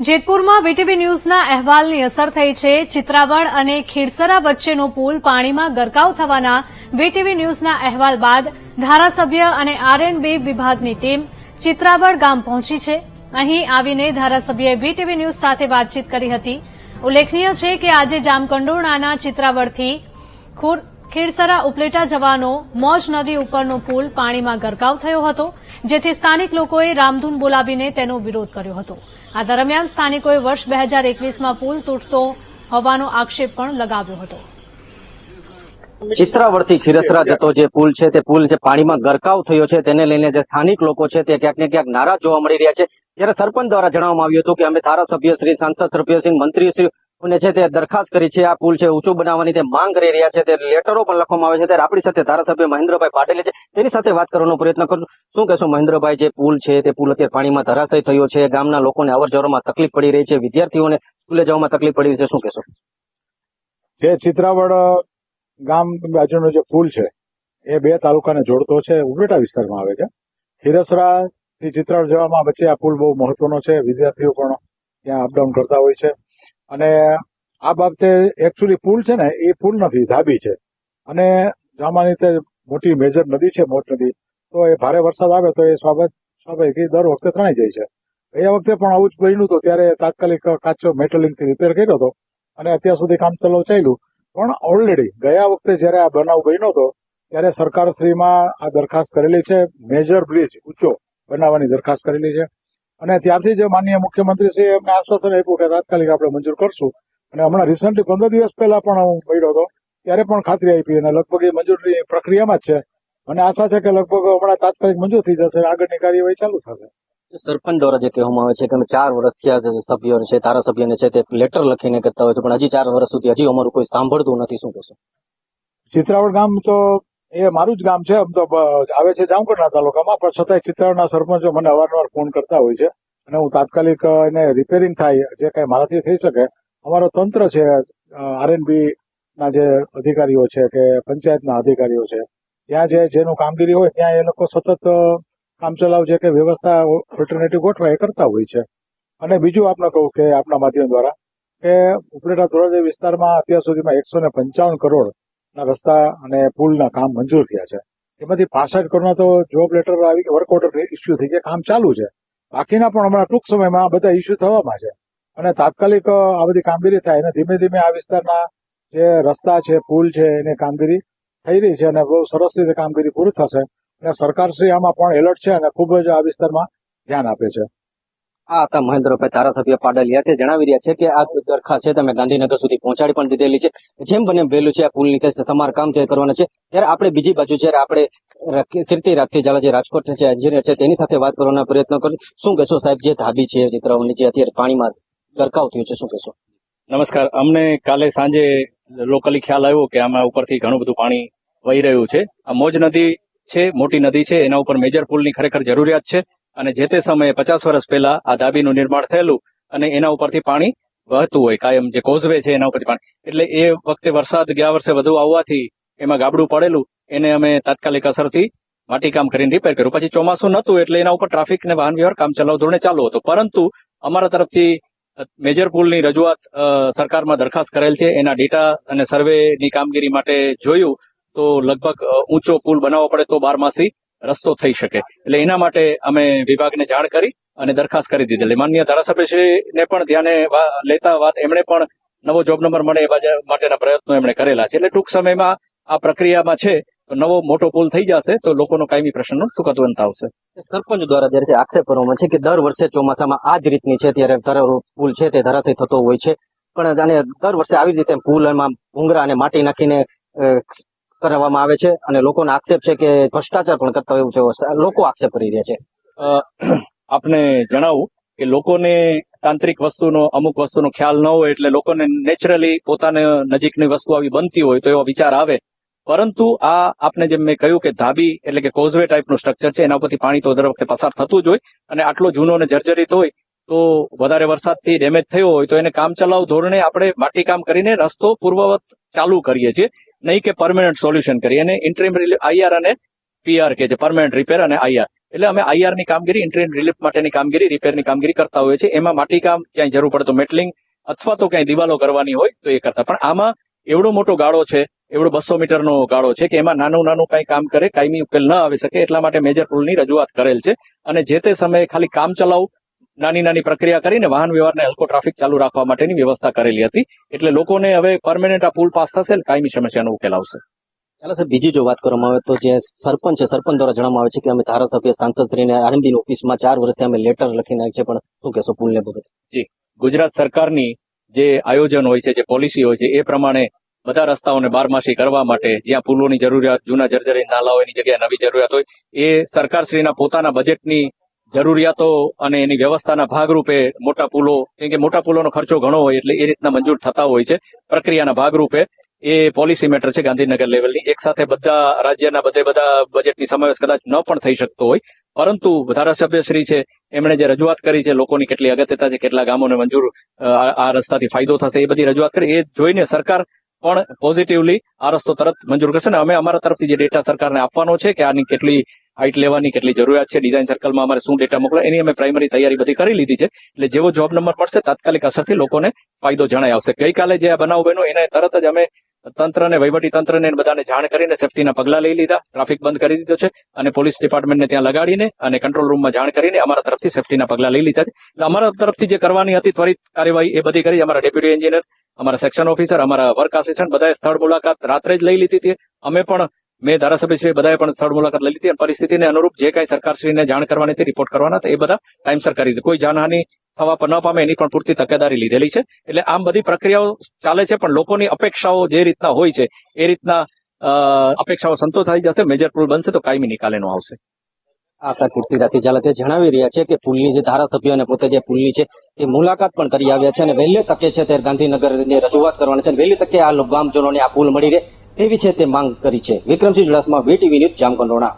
જેતપુરમાં VTV ન્યૂઝના અહેવાલની અસર થઈ છે. ચિત્રાવણ અને ખીરસરા વચ્ચેનો પુલ પાણીમાં ગરકાવ થવાના વીટીવી ન્યૂઝના અહેવાલ બાદ ધારાસભ્ય અને આરએનબી વિભાગની ટીમ ચિત્રાવળ ગામ પહોંચી છે. અહીં આવીને ધારાસભ્યએ વીટીવી ન્યૂઝ સાથે વાતચીત કરી હતી. ઉલ્લેખનીય છે કે આજે જામકંડોરણાના ચિત્રાવડથી ખુર- ખીરસરા ઉપલેટા જવાનો મોજ નદી ઉપરનો પુલ પાણીમાં ગરકાવ થયો હતો, જેથી સ્થાનિક લોકોએ રામધૂન બોલાવીને તેનો વિરોધ કર્યો હતો. આ દરમિયાન સ્થાનિકોએ વર્ષ બે હજાર એકવીસમાં પુલ તૂટતો હોવાનો આક્ષેપ પણ લગાવ્યો હતો. ચિત્રાવડથી ખીરસરા જતો જે પુલ છે, તે પુલ જે પાણીમાં ગરકાવ થયો છે, તેને લઈને જે સ્થાનિક લોકો છે, તે ક્યાંક ને ક્યાંક નારાજ જોવા મળી રહ્યા છે. ત્યારે સરપંચ દ્વારા જણાવવામાં આવ્યું હતું કે અમે ધારાસભ્ય શ્રી, સાંસદ સભ્ય શ્રી મંત્રી શ્રી ને છે તે દરખાસ્ત કરી છે, આ પુલ છે, ઊંચું બનાવવાની તે માંગ કરી રહ્યા છે, તે લેટરો પણ લખવામાં આવે છે, ત્યારે આપણી સાથે ધારાસભ્ય મહેન્દ્રભાઈ પાટેલ છે, તેની સાથે વાત કરવાનો પ્રયત્ન કરું શું કહેશો મહેન્દ્રભાઈ, જે પુલ છે તે પુલ અત્યારે પાણીમાં ધરાશય થયો છે, ગામના લોકોને અવર જવરમાં તકલીફ પડી રહી છે, વિદ્યાર્થીઓને સ્કૂલે જવામાં તકલીફ પડી રહી છે, શું કહેશો? જે ચિત્રાવડ ગામ બાજુનો જે પુલ છે, એ બે તાલુકાને જોડતો છે ઉપલેટા વિસ્તારમાં આવે છે. ખીરસરા થી ચિત્રાવડ જવામાં વચ્ચે આ પુલ બહુ મહત્વનો છે, વિદ્યાર્થીઓ પણ ત્યાં અપડાઉન કરતા હોય છે. અને આ બાબતે એકચ્યુઅલી પુલ છે ને, એ પુલ નથી, ધાબી છે. અને સામાન્ય રીતે મોટી મેજર નદી છે, મોટ નદી, તો એ ભારે વરસાદ આવે તો એ સ્વાભાવિક સ્વાભાવિક દર વખતે તણાઈ જાય છે. એ વખતે પણ આવું જ બન્યું હતું, ત્યારે તાત્કાલિક કાચો મેટલિંગથી રિપેર કર્યો હતો અને અત્યાર સુધી કામ ચલાવ ચાલ્યું. પણ ઓલરેડી ગયા વખતે જ્યારે આ બનાવ બન્યો હતો, ત્યારે સરકારશ્રીમાં આ દરખાસ્ત કરેલી છે મેજર બ્રિજ ઊંચો બનાવવાની દરખાસ્ત કરેલી છે. અને ત્યારથી જે માનનીય મુખ્યમંત્રીશ્રીએ એમને આશ્વાસન આપ્યું કે તાત્કાલિક આપણે મંજૂર કરશું. અને હમણાં રિસન્ટલી પંદર દિવસ પહેલા પણ હું મળ્યો હતો ત્યારે પણ ખાતરી આપી અને લગભગ એ મંજૂરી પ્રક્રિયામાં જ છે. મને આશા છે કે લગભગ હમણાં તાત્કાલિક મંજૂર થઈ જશે અને આગળની કાર્યવાહી ચાલુ થશે. સરપંચ દ્વારા જે કહેવામાં આવે છે કે અમે ચાર વર્ષથી આ સભ્યો છે ધારાસભ્યને છે તે લેટર લખીને કરતા હોય છે પણ હજી ચાર વર્ષ સુધી હજી અમારું કોઈ સાંભળતું નથી શું કહેશો ચિત્રાવડ ગામ તો એ મારું જ ગામ છે આમ તો આવે છે જામગઢના તાલુકામાં, પણ છતાંય ચિત્રાળના સરપંચો મને અવારનવાર ફોન કરતા હોય છે. અને હું તાત્કાલિક એને રિપેરિંગ થાય, જે કાંઈ મારાથી થઈ શકે, અમારો તંત્ર છે આરએનબી ના જે અધિકારીઓ છે કે પંચાયતના અધિકારીઓ છે ત્યાં જે જેનું કામગીરી હોય, ત્યાં એ લોકો સતત કામચલાઉ જે કે વ્યવસ્થા ઓલ્ટરનેટિવ ગોઠવા એ કરતા હોય છે. અને બીજું આપને કહું કે આપના માધ્યમ દ્વારા કે ઉપલેટા ધોરાજી વિસ્તારમાં અત્યાર સુધીમાં એકસો ને પંચાવન કરોડ રસ્તા અને પુલના કામ મંજૂર થયા છે. એમાંથી પાસઠ કરોડના તો જોબ લેટર આવી વર્ક ઓર્ડર ઇસ્યુ થઈ ગયા, કામ ચાલુ છે. બાકીના પણ હમણાં ટૂંક સમયમાં આ બધા ઇસ્યુ થવામાં છે. અને તાત્કાલિક આ બધી કામગીરી થાય અને ધીમે ધીમે આ વિસ્તારના જે રસ્તા છે, પુલ છે, એની કામગીરી થઈ રહી છે અને બહુ સરસ રીતે કામગીરી પૂરી થશે. અને સરકારશ્રી આમાં પણ એલર્ટ છે અને ખૂબ જ આ વિસ્તારમાં ધ્યાન આપે છે. આ હતા મહેન્દ્રભાઈ ધારાસભ્ય પાડલિયા તે જણાવી રહ્યા છે કે આ દરખાસ્ત છે, તમે ગાંધીનગર સુધી પહોંચાડી પણ દીધેલી છે. જેમ બને વહેલું છે, આ પુલની સમારકામ તે કરવાના છે. ત્યારે આપણે બીજી બાજુ જ્યારે આપણે ર- કીર્તિ રાજસિંહ ઝાલા જે રાજકોટ છે એન્જિનિયર છે, તેની સાથે વાત કરવાના પ્રયત્ન કરું. શું કહેશો સાહેબ, જે ધાબી છે ચિત્રાઓની જે અત્યારે પાણીમાં ગરકાવ થયું છે, શું કહેશો? નમસ્કાર. અમને કાલે સાંજે લોકલી ખ્યાલ આવ્યો કે આમાં ઉપરથી ઘણું બધું પાણી વહી રહ્યું છે. આ મોજ નદી છે, મોટી નદી છે, એના ઉપર મેજર પુલની ખરેખર જરૂરિયાત છે. અને જે તે સમયે પચાસ વર્ષ પહેલા આ ધાબીનું નિર્માણ થયેલું અને એના ઉપરથી પાણી વહતું હોય, કાયમ જે કોઝવે છે એના ઉપરથી પાણી. એટલે એ વખતે વરસાદ ગયા વર્ષે વધુ આવવાથી એમાં ગાબડું પડેલું, એને અમે તાત્કાલિક અસરથી માટીકામ કરીને રિપેર કર્યું. પછી ચોમાસું નતું એટલે એના ઉપર ટ્રાફિક ને વાહન વ્યવહાર, કામ ચલાવ ધોરણે ચાલુ હતું. પરંતુ અમારા તરફથી મેજર પુલની રજૂઆત સરકારમાં દરખાસ્ત કરેલ છે. એના ડેટા અને સર્વેની કામગીરી માટે જોયું તો લગભગ ઊંચો પુલ બનાવવો પડે તો બારમાસી રસ્તો થઈ શકે. એટલે એના માટે અમે વિભાગને જાણ કરી અને દરખાસ્ત કરી દીધેલી. માન્ય ધારાસભ્યશ્રીને પણ ધ્યાને લેતા વાત એમણે પણ નવો જોબ નંબર મળે એ માટેના પ્રયત્નો એમણે કરેલા છે. એટલે ટૂંક સમયમાં આ પ્રક્રિયામાં છે, તો નવો મોટો પુલ થઈ જશે, તો લોકોનો કાયમી પ્રશ્નનો અંત આવશે. સરપંચ દ્વારા જ્યારે આક્ષેપ કરવામાં છે કે દર વર્ષે ચોમાસામાં આ જ રીતની છે, ત્યારે પુલ છે, તે ધરાશય થતો હોય છે. પણ અને દર વર્ષે આવી રીતે પુલ એમાં ભૂંગરા અને માટી નાખીને કરવામાં આવે છે અને લોકોનો આક્ષેપ છે કે ભ્રષ્ટાચાર પણ કરતા એવું છે લોકો આક્ષેપ કરી રહ્યા છે. આપને જણાવું કે લોકોને તાંત્રિક વસ્તુનો, અમુક વસ્તુનો ખ્યાલ ન હોય એટલે લોકોને નેચરલી પોતાને નજીકની વસ્તુ આવી બનતી હોય તો એવો વિચાર આવે. પરંતુ આ આપને જેમ મેં કહ્યું કે ધાબી એટલે કે કોઝવે ટાઈપનું સ્ટ્રક્ચર છે, એના પરથી પાણી તો દર વખતે પસાર થતું જ હોય અને આટલો જૂનો અને જર્જરિત હોય તો વધારે વરસાદથી ડેમેજ થયો હોય તો એને કામ ચલાવ ધોરણે આપણે માટી કામ કરીને રસ્તો પૂર્વવત ચાલુ કરીએ છીએ. નહીં કે પરમેનન્ટ સોલ્યુશન કરીએ. અને રિલીફ આઈઆર અને પીઆર કે છે. પરમેનન્ટ રિપેર અને આઈઆર એટલે અમે આઈઆરની કામગીરી ઇન્ટરેન રિલીફ માટેની કામગીરી રિપેરની કામગીરી કરતા હોઈએ છીએ. એમાં માટીકામ ક્યાંય જરૂર પડે મેટલિંગ અથવા તો ક્યાંય દિવાલો કરવાની હોય તો એ કરતા. પણ આમાં એવડો મોટો ગાળો છે, એવડો બસો મીટરનો ગાળો છે કે એમાં નાનું નાનું કઈ કામ કરે, કાયમી ઉકેલ ન આવી શકે એટલા માટે મેજર પુલની રજૂઆત કરેલ છે. અને જે તે સમયે ખાલી કામ ચલાવ નાની નાની પ્રક્રિયા કરીને વાહન વ્યવહારને હલકો ટ્રાફિક ચાલુ રાખવા માટેની વ્યવસ્થા કરેલી હતી. એટલે લોકોને હવે પરમેનન્ટ આ પુલ પાસ થશે કાયમી સમસ્યાનો ઉકેલ આવશે. ચાલો સર બીજી જો વાત કરવામાં આવે તો જે સરપંચ છે સરપંચ દ્વારા જણાવવામાં આવે છે કે અમે ધારાસભ્ય સાંસદ શ્રીને આરએનબી ઓફિસમાં ચાર વર્ષથી અમે લેટર લખીને આવ્યા છે પણ શું કહેશો પુલને બાબતે ગુજરાત સરકારની જે આયોજન હોય છે જે પોલિસી હોય છે એ પ્રમાણે બધા રસ્તાઓને બારમાસી કરવા માટે જ્યાં પુલોની જરૂરિયાત જૂના જર્જરી નાલાઓની જગ્યાએ નવી જરૂરિયાત હોય એ સરકારશ્રીના પોતાના બજેટની જરૂરિયાતો અને એની વ્યવસ્થાના ભાગરૂપે મોટા પુલો, કેમ કે મોટા પુલોનો ખર્ચો ઘણો હોય એટલે એ રીતના મંજૂર થતા હોય છે. પ્રક્રિયાના ભાગરૂપે એ પોલિસી મેટર છે ગાંધીનગર લેવલની એક સાથે બધા રાજ્યના બધે બધા બજેટની સમાવેશ કદાચ ન પણ થઈ શકતો હોય. પરંતુ ધારાસભ્યશ્રી છે, એમણે જે રજૂઆત કરી છે, લોકોની કેટલી અગત્યતા છે, કેટલા ગામોને મંજૂર આ રસ્તાથી ફાયદો થશે, એ બધી રજૂઆત કરી. એ જોઈને સરકાર પણ પોઝિટિવલી આ રસ્તો તરત મંજૂર કરશે. ને અમે અમારા તરફથી જે ડેટા સરકારને આપવાનો છે કે આની કેટલી હાઇટ લેવાની કેટલી જરૂરિયાત છે? ડિઝાઇન સર્કલમાં અમારે શું ડેટા મોકલો એની અમે પ્રાઇમરી તૈયારી બધી કરી લીધી છે. એટલે જેવો જોબ નંબર મળશે, તાત્કાલિક અસરથી લોકોને ફાયદો જણાય આવશે. ગઈકાલે જે આ બનાવ બન્યો, એને તરત જ અમે તંત્રને, વહીવટી તંત્રને બધાને જાણ કરીને સેફટીના પગલા લઈ લીધા. ટ્રાફિક બંધ કરી દીધો છે અને પોલીસ ડિપાર્ટમેન્ટને ત્યાં લગાડીને અને કંટ્રોલ રૂમમાં જાણ કરીને અમારા તરફથી સેફટીના પગલા લઈ લીધા છે. એટલે અમારા તરફથી જે કરવાની હતી, ત્વરિત કાર્યવાહી એ બધી કરી. અમારા ડેપ્યુટી એન્જિનિયર અમારા સેક્શન ઓફિસર અમારા વર્ક આસિસ્ટન્ટ બધાએ સ્થળ મુલાકાત રાત્રે જ લઈ લીધી હતી. અમે પણ મેં ધારાસભ્યશ્રી બધાએ પણ સ્થળ મુલાકાત લઈ લીધી અને પરિસ્થિતિને અનુરૂપ જે કાંઈ સરકારશ્રીને જાણ કરવાની હતી રિપોર્ટ કરવાના હતા, એ બધા ટાઈમસર કરી દીધી. કોઈ જાનહાની થવા ન પામે એની પણ પૂરતી તકેદારી લીધેલી છે. એટલે આમ બધી પ્રક્રિયાઓ ચાલે છે, પણ લોકોની અપેક્ષાઓ જે રીતના હોય છે, એ રીતના અપેક્ષાઓ સંતોષ થઈ જશે મેજર પુલ બનશે તો કાયમી નિકાલેનો આવશે. આખા કીર્તિરાજ ઝાલા જણાવી રહ્યા છે કે પુલની જે ધારાસભ્યો અને પોતે જે પુલની છે, એ મુલાકાત પણ કરી આવ્યા છે અને વહેલી તકે છે તે ગાંધીનગરની રજૂઆત કરવાની છે અને વહેલી તકે આ ગામજનોને આ પુલ મળી રહે. તેવી છે તે માંગ કરી છે. Vikramsinh Chudasama VTV news Jamkandorna